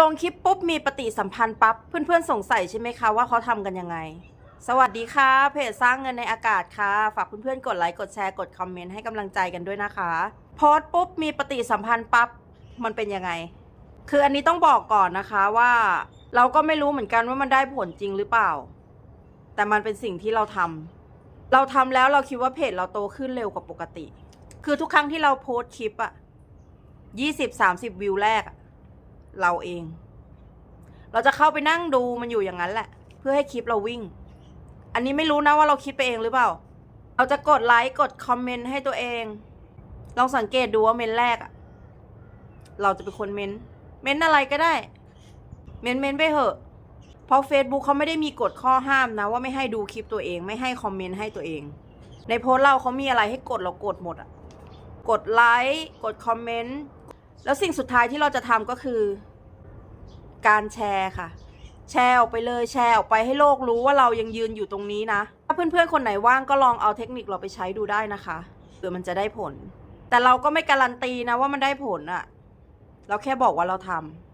ลงคลิปปุ๊บมีปฏิสัมพันธ์ปั๊บเพื่อนๆสงสัยใช่ไหมคะว่าเขาทำกันยังไง สวัสดีค่ะ เพจสร้างเงินในอากาศค่ะ ฝากเพื่อนๆกดไลค์กดแชร์กดคอมเมนต์ให้กำลังใจกันด้วยนะคะ โพสต์ปุ๊บมีปฏิสัมพันธ์ปั๊บมันเป็นยังไง คืออันนี้ต้องบอกก่อนนะคะว่า เราก็ไม่รู้เหมือนกันว่ามันได้ผลจริงหรือเปล่า แต่มันเป็นสิ่งที่เราทำเราทำแล้วเราคิดว่าเพจเราโตขึ้นเร็วกว่าปกติ คือทุกครั้งที่เราโพสต์คลิปอะยี่สิบสามสิบวิวแรกอะ เราเอง เราจะเข้าไปนั่งดูมันอยู่อย่างนั้นแหละ เพื่อให้คลิปเราวิ่ง อันนี้ไม่รู้นะว่าเราคิดไปเองหรือเปล่า เราจะกดไลค์กดคอมเมนต์ให้ตัวเอง ลองสังเกตดูว่าเมนแรกอะเราจะเป็นคนเมนเมนอะไรก็ได้ เมนเมนไปเหอะเพราะ Facebook เขาไม่ได้มีกฎข้อห้ามนะ ว่าไม่ให้ดูคลิปตัวเอง ไม่ให้คอมเมนต์ให้ตัวเอง ในโพสต์เราเขามีอะไรให้กดเรากดหมดอะกดไลค์กดคอมเมนต์แล้วสิ่งสุดท้ายที่เราจะทำก็คือ การแชร์ค่ะ แชร์ออกไปเลยแชร์ออกไปให้โลกรู้ว่าเรายังยืนอยู่ตรงนี้นะ ถ้าเพื่อนๆคนไหนว่างก็ลองเอาเทคนิคเราไปใช้ดูได้นะคะเผื่อมันจะได้ผล แต่เราก็ไม่การันตีนะว่ามันได้ผลอะเราแค่บอกว่าเราทำ